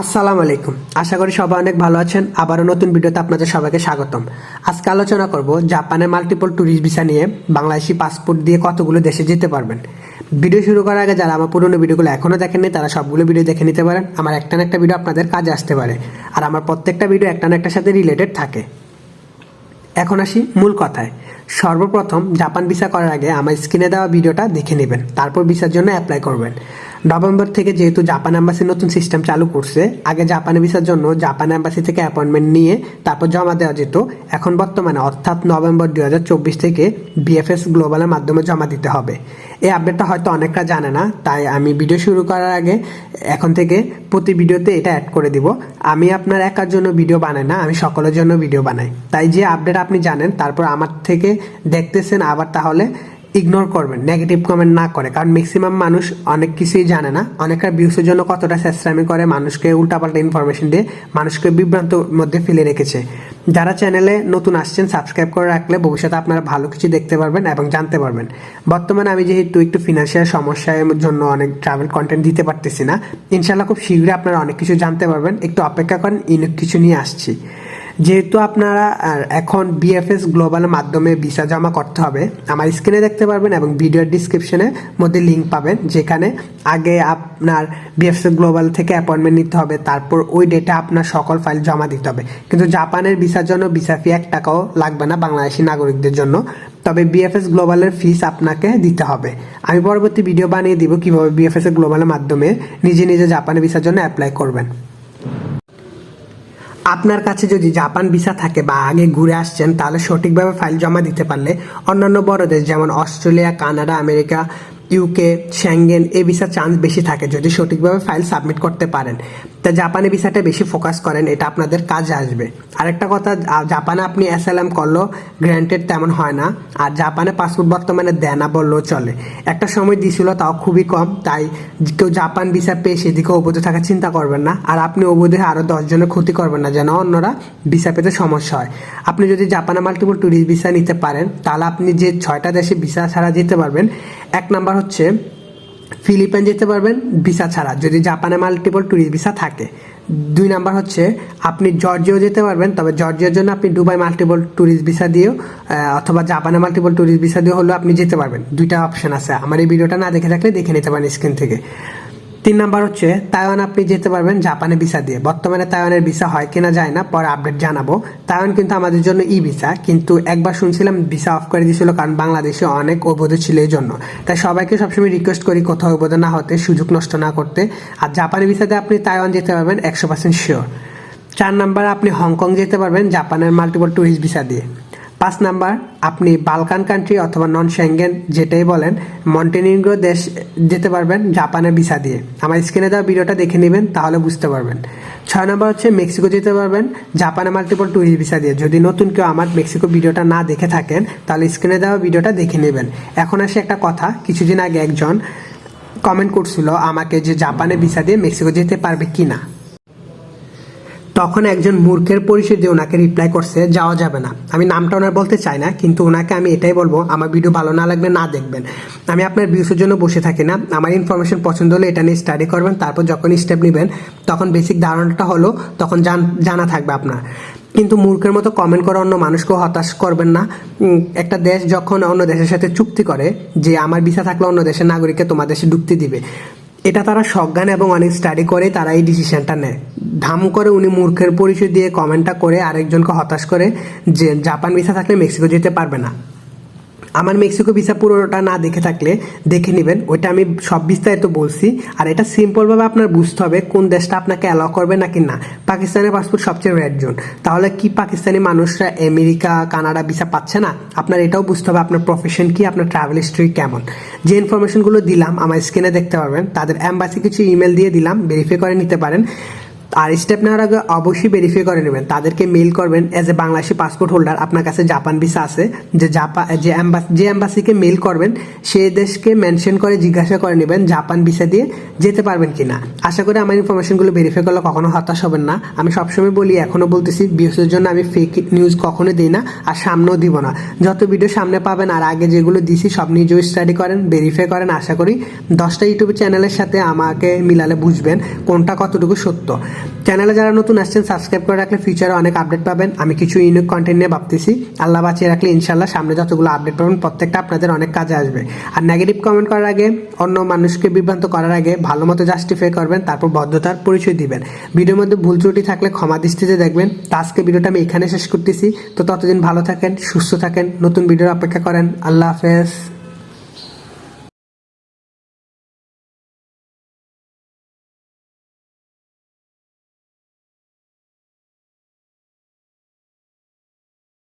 আসসালামু আলাইকুম। আশা করি সবাই অনেক ভালো আছেন। আবারও নতুন ভিডিওতে আপনাদের সবাইকে স্বাগতম। আজকে আলোচনা করব জাপানের মাল্টিপল ট্যুরিস্ট ভিসা নিয়ে বাংলাদেশি পাসপোর্ট দিয়ে কতগুলো দেশে যেতে পারবেন। ভিডিও শুরু করার আগে যারা আমার পুরনো ভিডিওগুলো এখনও দেখেননি, তারা সবগুলো ভিডিও দেখে নিতে পারেন। আমার একটা না একটা ভিডিও আপনাদের কাজে আসতে পারে। আর আমার প্রত্যেকটা ভিডিও একটা না একটার সাথে রিলেটেড থাকে। এখন আসি মূল কথায়। সর্বপ্রথম জাপান ভিসা করার আগে আমার স্ক্রিনে দেওয়া ভিডিওটা দেখে নেবেন। তারপর ভিসার জন্য অ্যাপ্লাই করবেন। নভেম্বর থেকে যেহেতু জাপান অ্যাম্বাসি নতুন সিস্টেম চালু করছে, আগে জাপানে ভিসার জন্য জাপান অ্যাম্বাসি থেকে অ্যাপয়েন্টমেন্ট নিয়ে তারপর জমা দেওয়া যেত। এখন বর্তমানে অর্থাৎ নভেম্বর দু হাজার চব্বিশ থেকে বিএফএস গ্লোবালের মাধ্যমে জমা দিতে হবে। এই আপডেটটা হয়তো অনেকটা জানে না, তাই আমি ভিডিও শুরু করার আগে এখন থেকে প্রতি ভিডিওতে এটা অ্যাড করে দিব। আমি আপনার একার জন্য ভিডিও বানাই না, আমি সকলের জন্য ভিডিও বানাই। তাই যে আপডেট আপনি জানেন, তারপর আমার থেকে দেখতেছেন আবার তাহলে ইগনোর করবেন নেগেটিভ কমেন্ট না করে। কারণ ম্যাক্সিমাম মানুষ অনেক কিছুই জানে না। অনেকটা ভিউসের জন্য কতটা চেষ্টামি করে মানুষকে উল্টাপাল্টা ইনফরমেশন দিয়ে মানুষকে বিভ্রান্ত মধ্যে ফেলে রেখেছে। যারা চ্যানেলে নতুন আসছেন সাবস্ক্রাইব করে রাখলে ভবিষ্যতে আপনারা ভালো কিছু দেখতে পারবেন এবং জানতে পারবেন। বর্তমানে আমি যেহেতু একটু ফিনান্সিয়াল সমস্যার জন্য অনেক ট্রাভেল কন্টেন্ট দিতে পারতেছি না ইনশাল্লাহ খুব শীঘ্রই আপনারা অনেক কিছু জানতে পারবেন। একটু অপেক্ষা করেন অনেক কিছু নিয়ে আসছি। যেহেতু আপনারা এখন বিএফএস গ্লোবালের মাধ্যমে ভিসা জমা করতে হবে, আমার স্ক্রিনে দেখতে পারবেন এবং ভিডিওর ডিসক্রিপশনের মধ্যে লিঙ্ক পাবেন, যেখানে আগে আপনার বিএফএস গ্লোবাল থেকে অ্যাপয়েন্টমেন্ট নিতে হবে, তারপর ওই ডেটে আপনার সকল ফাইল জমা দিতে হবে। কিন্তু জাপানের ভিসার জন্য ভিসা ফি এক টাকাও লাগবে না বাংলাদেশি নাগরিকদের জন্য, তবে বিএফএস গ্লোবালের ফিস আপনাকে দিতে হবে। আমি পরবর্তী ভিডিও বানিয়ে দিব কীভাবে বিএফএস গ্লোবালের মাধ্যমে নিজে নিজে জাপানের ভিসার জন্য অ্যাপ্লাই করবেন। আপনার কাছে যদি জাপান ভিসা থাকে বা আগে ঘুরে আসছেন, তাহলে সঠিকভাবে ফাইল জমা দিতে পারলে অন্যান্য বড় দেশ যেমন Australia, Canada, America UK Schengen এ ভিসার চান্স বেশি থাকে যদি সঠিকভাবে ফাইল সাবমিট করতে পারেন। তা জাপানি ভিসাটা বেশি ফোকাস করেন, এটা আপনাদের কাজে আসবে। আরেকটা কথা জাপানে আপনি এসএলএম করলেও গ্র্যান্টেড তেমন হয় না। আর জাপানে পাসপোর্ট বর্তমানে দেয় না বললেও চলে। একটা সময় দিছিল, তাও খুবই কম। তাই কেউ জাপান ভিসা পেয়ে সেদিকে অবধি থাকার চিন্তা করবেন না। আর আপনি অবধি আরও দশজনের ক্ষতি করবেন না, যেন অন্যরা ভিসা পেতে সমস্যা হয়। আপনি যদি জাপানে মাল্টিপল ট্যুরিস্ট ভিসা নিতে পারেন, তাহলে আপনি যে ছয়টা দেশে ভিসা ছাড়া যেতে পারবেন, এক নাম্বার হচ্ছে ফিলিপাইন যেতে পারবেন, ভিসা ছাড়া। যদি জাপানে মাল্টিপল ট্যুরিস্ট ভিসা থাকে। দুই নাম্বার হচ্ছে, আপনি জর্জিয়াও যেতে পারবেন, তবে জর্জিয়ার জন্য আপনি দুবাই মাল্টিপল ট্যুরিস্ট ভিসা দিয়েও অথবা জাপানে মাল্টিপল ট্যুরিস্ট ভিসা দিয়েও হলেও আপনি যেতে পারবেন। দুইটা অপশান আছে। আমার এই ভিডিওটা না দেখে থাকলে দেখে নিতে পারেন স্ক্রিন থেকে। তিন নাম্বার হচ্ছে, তাইওয়ান আপনি যেতে পারবেন জাপানে ভিসা দিয়ে। বর্তমানে তাইওয়ানের ভিসা হয় কিনা যায় না, পরে আপডেট জানাব। তাইওয়ান কিন্তু আমাদের জন্য ই ভিসা কিন্তু একবার শুনছিলাম ভিসা অফ করে দিয়েছিল, কারণ বাংলাদেশে অনেক অবৈধ ছিল এই জন্য তাই সবাইকে সবসময় রিকোয়েস্ট করি কোথাও অবৈধ না হতে, সুযোগ নষ্ট না করতে। আর জাপানি ভিসাতে আপনি তাইওয়ান যেতে পারবেন একশো পার্সেন্ট শিওর চার নাম্বার, আপনি হংকং যেতে পারবেন, জাপানের মাল্টিপল ট্যুরিস্ট ভিসা দিয়ে। পাঁচ নাম্বার, আপনি বালকান কান্ট্রি অথবা নন শ্যাঙ্গেন যেটাই বলেন মন্টেনিগ্রো দেশ যেতে পারবেন জাপানের ভিসা দিয়ে। আমার স্ক্রিনে দেওয়া ভিডিওটা দেখে নেবেন, তাহলে বুঝতে পারবেন। ছয় নম্বর হচ্ছে মেক্সিকো যেতে পারবেন জাপানে মাল্টিপল ট্যুরিস্ট ভিসা দিয়ে। যদি নতুন কেউ আমার মেক্সিকো ভিডিওটা না দেখে থাকেন, তাহলে স্ক্রিনে দেওয়া ভিডিওটা দেখে নেবেন। এখন আসে একটা কথা, কিছুদিন আগে একজন কমেন্ট করছিল আমাকে যে জাপানে ভিসা দিয়ে মেক্সিকো যেতে পারবে কি না তখন একজন মূর্খের পরিচয় দিয়ে ওনাকে রিপ্লাই করছে, যাওয়া যাবে না। আমি নামটা ওনার বলতে চাই না, কিন্তু ওনাকে আমি এটাই বলব, আমার ভিডিও ভালো না লাগবে না দেখবেন। আমি আপনার ভিউসের জন্য বসে থাকি না, আমার ইনফরমেশন পছন্দ হলে এটা নিয়ে স্টাডি করবেন, তারপর যখন স্টেপ নেবেন, তখন বেসিক ধারণাটা হলো, তখন জানা থাকবে আপনার। কিন্তু মূর্খের মতো কমেন্ট করে অন্য মানুষকেও হতাশ করবেন না। একটা দেশ যখন অন্য দেশের সাথে চুক্তি করে, যে আমার ভিসা থাকলে অন্য দেশের নাগরিককে তোমার দেশে ঢুকতে দিবে। এটা তারা সজ্ঞান এবং অনেক স্টাডি করে, তারা এই ডিসিশনটা নেয়। ধাম করে উনি মূর্খের পরিচয় দিয়ে কমেন্টটা করে আরেকজনকে হতাশ করে যে, জাপান ভিসা থাকলে মেক্সিকো যেতে পারবে না। আমার মেক্সিকো ভিসা পুরোটা না দেখে থাকলে দেখে নেবেন। ওইটা আমি সব বিস্তারিত বলছি। আর এটা সিম্পলভাবে আপনার বুঝতে হবে কোন দেশটা আপনাকে অ্যালাউ করবে নাকি না। পাকিস্তানের পাসপোর্ট সবচেয়ে রেড জোন তাহলে কি পাকিস্তানি মানুষরা আমেরিকা, কানাডা ভিসা পাচ্ছে না? আপনার এটাও বুঝতে হবে আপনার প্রফেশন কি, আপনার ট্রাভেল হিস্ট্রি কেমন। যে ইনফরমেশনগুলো দিলাম, আমার স্ক্রিনে দেখতে পারবেন। তাদের অ্যাম্বাসি কিছু ইমেল দিয়ে দিলাম ভেরিফাই করে নিতে পারেন। আর স্টেপ নেওয়ার আগে অবশ্যই ভেরিফাই করে নেবেন। তাদেরকে মেল করবেন as a Bangladeshi passport holder আপনার কাছে জাপান ভিসা আছে। যে জাপান যে অ্যাম্বাসি যে অ্যাম্বাসিকে মেল করবেন সেই দেশকে মেনশন করে জিজ্ঞাসা করে নেবেন জাপান ভিসা দিয়ে যেতে পারবেন কিনা। আশা করি আমার ইনফরমেশনগুলো ভেরিফাই করলে কখনো হতাশ হবেন না। আমি সবসময় বলি এখনও বলতেছি বিএসের জন্য আমি ফেক নিউজ কখনো দিই না আর সামনেও দিব না। যত ভিডিও সামনে পাবেন আর আগে যেগুলো দিছি, সব নিজেও স্টাডি করেন ভেরিফাই করেন। আশা করি দশটা ইউটিউব চ্যানেলের সাথে আমাকে মিলালে বুঝবেন কোনটা কতটুকু সত্য। চ্যানেলে যারা নতুন আসছেন সাবস্ক্রাইব করে রাখলে ফিউচারে অনেক আপডেট পাবেন। আমি কিছু ইউনিক কন্টেন্ট নিয়ে ভাবতেছি। আল্লাহ বাঁচিয়ে রাখলে ইনশাল্লাহ সামনে যতগুলো আপডেট পাবেন, প্রত্যেকটা আপনাদের অনেক কাজে আসবে। আর নেগেটিভ কমেন্ট করার আগে, অন্য মানুষকে বিভ্রান্ত করার আগে ভালো মতো জাস্টিফাই করবেন, তারপর বদ্ধতার পরিচয় দিবেন। ভিডিওর মধ্যে ভুল ত্রুটি থাকলে ক্ষমা দৃষ্টিতে দেখবেন। তো আজকে ভিডিওটা আমি এখানে শেষ করতেছি। তো ততদিন ভালো থাকেন, সুস্থ থাকেন। নতুন ভিডিওর অপেক্ষা করেন। আল্লাহ হাফেজ।